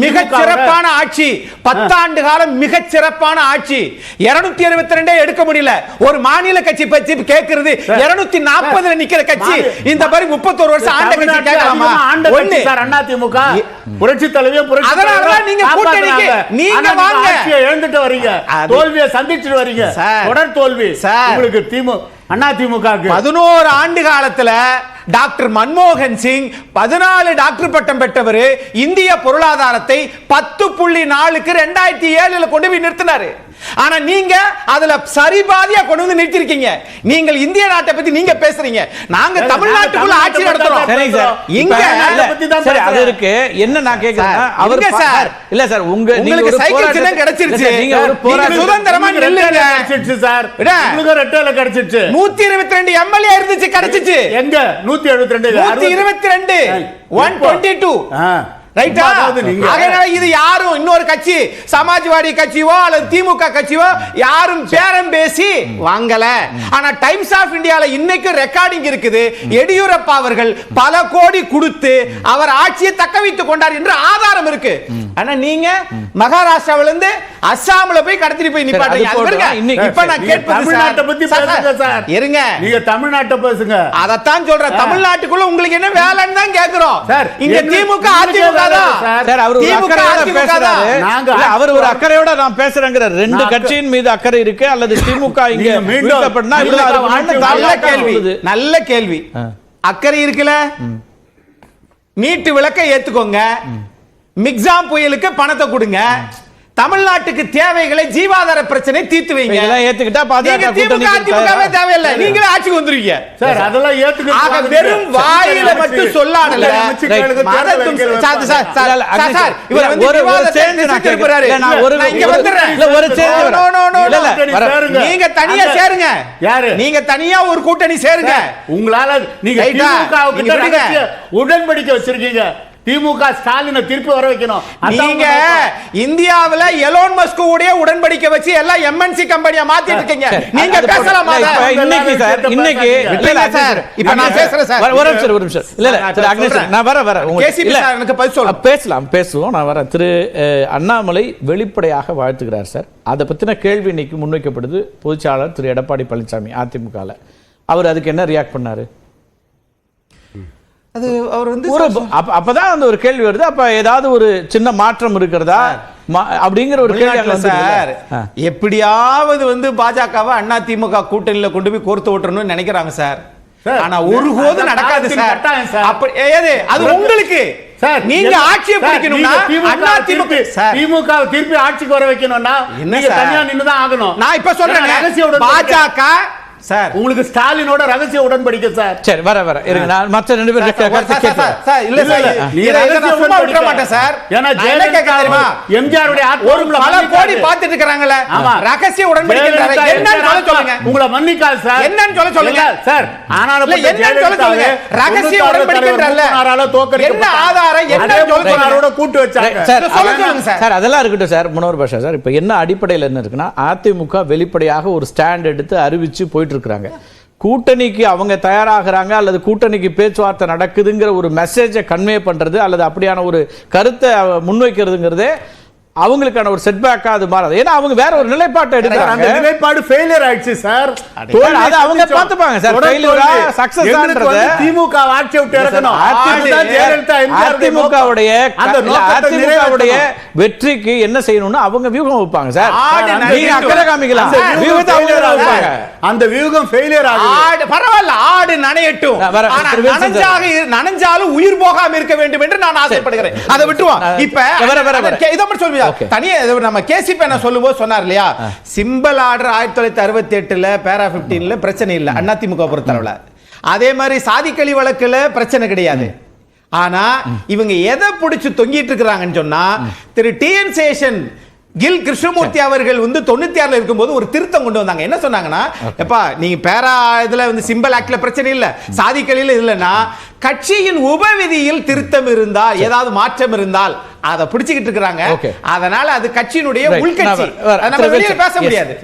மிக திமுக சிறப்பான ஆட்சி. பத்தாண்டு காலம் மிக சிறப்பான ஆட்சி. இருநூத்தி எழுபத்தி ரெண்டே எடுக்க முடியல. ஒரு மாநில கட்சி பற்றி கேட்கிறது இருநூத்தி நாற்பதுல நிக்கிற கட்சி. இந்த மாதிரி முப்பத்தோரு வருஷம் ஆண்ட கட்சி கேட்கலாமா ஒண்ணு. சார் அதிமுக புரட்சி தலைவியும் புரட்சி தலைவரும் நீங்க கூட்டணிக்கு-. நீங்க வாங்க. ஆட்சியை இழந்துட்டு வரீங்க. தோல்வியை சந்திச்சுட்டு வரீங்க. தொடர் தோல்வி. சார். உங்களுக்கு திமு அண்ணா திமுக பதினோரு ஆண்டு காலத்துல டாக்டர் மன்மோகன் சிங் பதினாலு டாக்டர் பட்டம் பெற்றவர் இந்திய பொருளாதாரத்தை பத்து புள்ளி நாலுக்கு ரெண்டாயிரத்தி ஏழுல கொண்டு போய் நிறுத்தினாரு. ஆனா நீங்க அதுல சரிபாதியா கொண்டு வந்து நிறுத்திருக்கீங்க. நீங்கள் இந்திய நாட்டை பத்தி நீங்க பேசுறீங்க. நாங்க தமிழ்நாட்டுக்குள்ள ஆட்சி நடத்துறோம். சரிங்க சார். இங்க சரி அது இருக்கு. என்ன நான் கேக்குறேன் அவருங்க சார். இல்ல சார் உங்க உங்களுக்கு சைக்கிள் சின்னம் கிடைச்சிருச்சு. நீங்க ஒரு போராட்டம் சுதந்திரமா நில்லுங்க. கிடைச்சிருச்சு சார். உங்களுக்கு ரெட் வேல கிடைச்சிருச்சு. 122 எம்எல்ஏ இருந்துச்சு கிடைச்சிச்சு. எங்க? 172 122 122 ரைட்டா அதனால இது யாரும் இன்னொரு கட்சி சமாஜ்வாடி கட்சியோ அல்லது திமுக கட்சியோ யாரும் பேரம் பேசி வாங்கல. ஆனா டைம்ஸ் ஆஃப் இந்தியால இன்னைக்கு ரெக்கார்டிங் இருக்குது. எடியூரப்பா அவர்கள் பல கோடி கொடுத்து அவர் ஆட்சியை தக்க வைத்துக் கொண்டார் என்று ஆதாரம் இருக்கு. ஆனா நீங்க மகாராஷ்டிராவில இருந்து அஸ்ஸாம்ல போய் கடத்திட்டு போய். இன்னைக்கு- இப்ப நான் கேட்பது தமிழ்நாட்டை பத்தி பேசுங்க சார் இருங்க. நீங்க தமிழ்நாட்டை பேசுங்க. அதத்தான் சொல்றேன். தமிழ்நாட்டுக்குள்ள உங்களுக்கு என்ன வேலைன்னு தான் கேக்குறோம். சார், இங்க திமுக அதிமுக அவர் ஒரு அக்கறையோட நான் பேசுறேங்கிற ரெண்டு கட்சியின் மீது அக்கறை இருக்கு அல்லது திமுக இங்க நல்ல கேள்வி. நல்ல கேள்வி. அக்கறை இருக்குல்ல? நீட்டு விளக்க ஏத்துக்கோங்க. மிக்ஸாம் புயலுக்கு பணத்தை கொடுங்க. தமிழ்நாட்டுக்கு தேவைகளை ஜீவாதார பிரச்சனை தீர்த்து வைங்க இதெல்லாம் ஏத்துக்கிட்டா பாஜக திமுக அதிமுகவே தேவையில்லை நீங்களே ஆட்சிக்கு வந்துருவீங்க சார் அதெல்லாம் ஏத்துக்க ஆக வெறும் வாயில மட்டும் சொல்லாடல மதத்தும் சார், சார், சார். இவர் வந்து விவாதத்தை சேர்ந்து. இல்ல, நான் ஒரு- இங்க வந்துடுறேன். இல்ல, ஒரு சேர்ந்து no. இல்ல, வரேன். நீங்க தனியா சேருங்க யாரு? நீங்க தனியா ஒரு கூட்டணி சேருங்க உங்களால நீங்க ரைட்டா? திமுக நீங்க கிட்ட விடுங்க. ரகசிய உடன்படிக்கை வச்சிருக்கீங்க திமுக ஸ்டாலினை திருப்பி வர வைக்கணும். நீங்க. இந்தியாவுல எலோன் மஸ்க் உடைய உடன்படிக்கை வச்சு எல்லாம் எம்என்சி கம்பெனியா மாத்திட்டு இருக்கீங்க நீங்க பேசலாமா இன்னைக்கு சார் இன்னைக்கு இல்ல, சார். இப்ப நான் பேசுறேன் சார். ஒரு- நிமிஷம் ஒரு நிமிஷம். இல்ல இல்ல நான் திரு அக்னேஷ். நான் உங்களுக்கு- கேசிபி இல்ல, சார் எனக்கு பதில். அஹ், பேசலாம் பேசுவோம். நான் வரேன். திரு அண்ணாமலை வெளிப்படையாக வாழ்த்துகிறார் சார். அதை பத்தின கேள்வி இன்னைக்கு முன்வைக்கப்படுது பொதுச்சாளர் திரு எடப்பாடி பழனிசாமி அதிமுகல. அவர் அதுக்கு என்ன ரியாக்ட் பண்ணாரு? அது அவர் வந்து ஒரு அப்ப- அப்பதான் அந்த ஒரு கேள்வி வருது அப்ப ஏதாவது ஒரு சின்ன மாற்றம் இருக்கிறதா மா- அப்படிங்கிற ஒரு கேள்வி? சார். எப்படியாவது வந்து பாஜகவை அண்ணா திமுக கூட்டணியில கொண்டு போய் கோர்த்து விட்டுறணும்னு நினைக்கிறாங்க சார் ஆனா ஒருபோதும் அந்த நடக்காது சார் கட்டாயம் சார். அப்படி ஏது அது உங்களுக்கு சார் நீங்க ஆட்சியை பிடிக்கணும்னா அண்ணா திமுக திமுக திருப்பி ஆட்சிக்கு வர வைக்கணும்னா என்ன? தனியா நின்னு தான் ஆகணும் நான் இப்ப சொல்றேன். பாஜக சார் உங்களுக்கு ஸ்டாலினோட ரகசிய உடன்படிக்கை சார் சரி வர வர இருங்க நான் மற்ற ரெண்டு பேர் சார், இல்ல சார். நீ ரகசிய நான் சும்மா. மாட்டேன் சார். ஏன்னா என்ன ஜெயலலிதா கேட்க தெரியுமா? எம்ஜிஆருடைய ஒரு பல. கோடி பார்த்துட்டு இருக்காங்கல்ல ஆமா. ரகசிய உடன்படிக்கை எம்ஜிஆர் சொல்லுங்க உங்களை மன்னிக்காது சார் என்னன்னு சொல்ல சொல்லுங்க. இல்ல, சார் ஆனாலும் இல்ல, என்னன்னு சொல்ல சொல்லுங்க. ரகசிய உடன்படிக்கைன்றல்ல. என்ன ஆதாரம், என்னன்னு சொல்ல சொல்லுங்க. தோக்கடிக்கப்பட்டாரோட கூட்டு வச்சாங்க சார் சொல்ல அதெல்லாம் சொல்லுங்க சார். சார் அதெல்லாம் இருக்கட்டும் சார் மனோர் பாஷா சார் இப்போ என்ன அடிப்படையில் என்ன இருக்குன்னா அதிமுக வெளிப்படையாக ஒரு ஸ்டாண்ட் எடுத்து அறிவிச்சு போயிட்டு இருக்கிறாங்க கூட்டணிக்கு அவங்க தயாராகிறாங்க அல்லது கூட்டணிக்கு பேச்சுவார்த்தை நடக்குதுங்கிற ஒரு மெசேஜை கன்வே பண்றது அல்லது அப்படியான ஒரு கருத்தை முன்வைக்கிறதுங்கிறதே அவங்களுக்கான ஒரு செட்பேக்கா அது மாறாது. ஏன்னா அவங்க வேற ஒரு நிலைப்பாட்டை அந்த எடுக்கிறாங்க. நிலைப்பாடு ஃபெயிலியர் ஆயிடுச்சு சார் அது அவங்க பார்த்துப்பாங்க சார். success ஆன்றதை. திமுக ஆட்சி விட்டு இறக்கணும். அதிமுகவுடைய. அந்த அதிமுகவுடைய. வெற்றிக்கு என்ன செய்யணும்னு அவங்க வியூகம் வைப்பாங்க சார் ஆடு நீங்க. அக்கறை காமிக்கலாம். அந்த வியூகம் வியூகத்தை அவங்க வைப்பாங்க. அந்த வியூகம் ஃபெயிலியர் ஆகுது ஆடு பரவாயில்ல ஆடு நனையட்டும். நனைஞ்சாக நனைஞ்சாலும் உயிர் போகாம இருக்க வேண்டும் என்று நான் ஆசைப்படுகிறேன். அதை விட்டுருவோம். நான் இப்ப இதை மட்டும் சொல்லுவீங்க Okay. தனியா நம்ம கேசிபி என்ன சொல்லும்போது சொன்னார் இல்லையா? சிம்பிள் ஆர்டர் ஆயிரத்தி தொள்ளாயிரத்தி அறுபத்தி எட்டுல பேரா பிப்டீன்ல பிரச்சனை இல்ல. அண்ணா திமுக பொறுத்தளவுல. அதே மாதிரி சாதிக்கழி வழக்குல பிரச்சனை கிடையாது. ஆனா இவங்க எதை பிடிச்சு தொங்கிட்டு இருக்கிறாங்கன்னு சொன்னா திரு T N Seshan kill Krishnamurthy அவர்கள் வந்து தொண்ணூத்தி ஆறுல இருக்கும்போது ஒரு திருத்தம் கொண்டு வந்தாங்க. என்ன சொன்னாங்கன்னா எப்பா நீங்க பேரா இதுல வந்து சிம்பிள் ஆக்ட்ல பிரச்சனை இல்ல. சாதிக்கலில இல்லைன்னா கட்சியின் உபவிதியில் திருத்தம் இருந்தால் ஏதாவது மாற்றம் இருந்தால் அதை பிடிச்சுக்கிட்டு இருக்கிறாங்க. அதனால அது கட்சியினுடைய உள்கட்சி. பேச முடியாது.